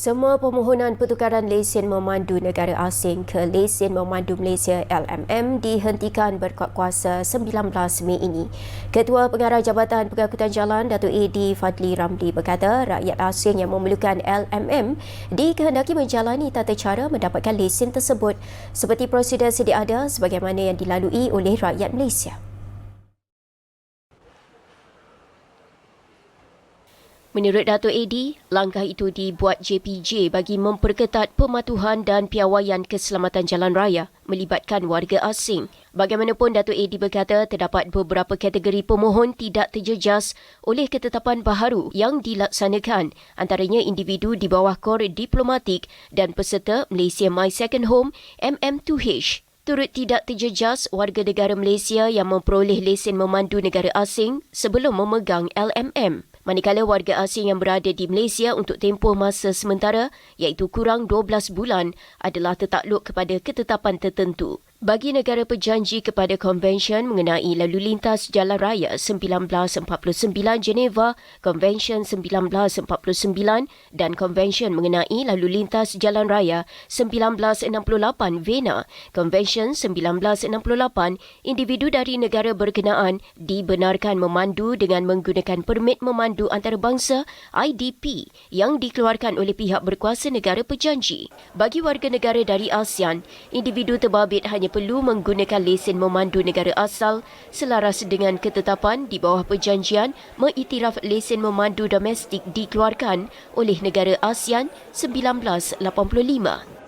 Semua permohonan pertukaran lesen memandu negara asing ke lesen memandu Malaysia LMM dihentikan berkuat kuasa 19 Mei ini. Ketua Pengarah Jabatan Pengangkutan Jalan Datuk AD Fadli Ramli berkata rakyat asing yang memerlukan LMM dikehendaki menjalani tata cara mendapatkan lesen tersebut seperti prosedur sedia ada sebagaimana yang dilalui oleh rakyat Malaysia. Menurut Dato' AD, langkah itu dibuat JPJ bagi memperketat pematuhan dan piawaian keselamatan jalan raya melibatkan warga asing. Bagaimanapun Dato' AD berkata terdapat beberapa kategori pemohon tidak terjejas oleh ketetapan baharu yang dilaksanakan antaranya individu di bawah kor diplomatik dan peserta Malaysia My Second Home MM2H turut tidak terjejas warga negara Malaysia yang memperoleh lesen memandu negara asing sebelum memegang LMM. Manakala warga asing yang berada di Malaysia untuk tempoh masa sementara iaitu kurang 12 bulan adalah tertakluk kepada ketetapan tertentu bagi negara berjanji kepada Konvensyen mengenai Lalu Lintas Jalan Raya 1949 Geneva, Konvensyen 1949 dan Konvensyen mengenai Lalu Lintas Jalan Raya 1968 Vienna, Konvensyen 1968, individu dari negara berkenaan dibenarkan memandu dengan menggunakan permit memandu antarabangsa IDP yang dikeluarkan oleh pihak berkuasa negara berjanji. Bagi warga negara dari ASEAN, individu terbabit hanya perlu menggunakan lesen memandu negara asal selaras dengan ketetapan di bawah perjanjian mengiktiraf lesen memandu domestik dikeluarkan oleh negara ASEAN 1985.